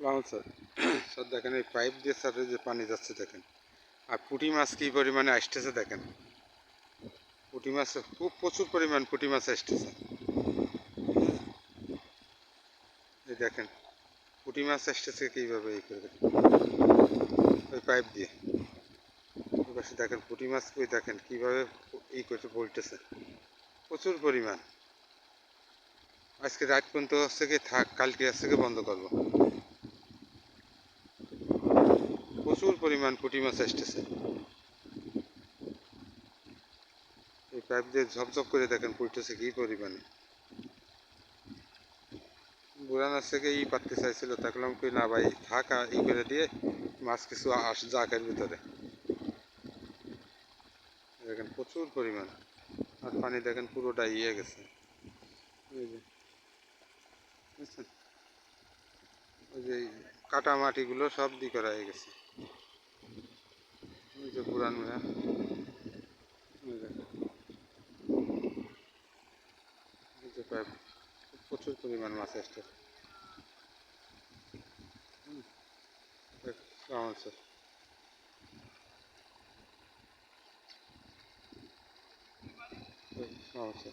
সালাম sir. Sir, দেখেন এই পাইপ দিয়ে এই যে পানি যাচ্ছে, দেখেন। আর পুঁটি মাছ কী পরিমাণে আসতেছে, দেখেন। পুঁটি মাছ, খুব প্রচুর পরিমাণ পুঁটি মাছ আসতেছে। এই দেখেন, পুঁটি মাছ আসতেছে কীভাবে এই করে ওই পাইপ দিয়ে। পাশে দেখেন পুঁটি মাছ, ওই দেখেন কীভাবে এই করতে পড়তেছে প্রচুর পরিমাণ। আজকে রাত পর্যন্ত হচ্ছে কি, থাক, কালকে হচ্ছে কি বন্ধ করব। প্রচুর পরিমাণ পুঁটি মাছ আসতেছে। এই পাইপ দিয়ে ঝপঝপ করে দেখেন পড়তেছে কি পরিমাণে। বুড়ান আছে কি ই পাততে চাইছিল দেখলাম কি না ভাই, থাক ই করে দিয়ে মাছ কিছু আস জাকের ভিতরে। দেখেন প্রচুর পরিমাণ। আর পানি দেখেন পুরোটা ইয়ে গেছে। ওই যে কাটা মাটিগুলো সব দি করা হয়ে গেছে। পুরান মেয়া ওই দেখেন। এই যে প্রায় প্রচুর পরিমাণ মাছ আসছে কেমন? কেমন আছে?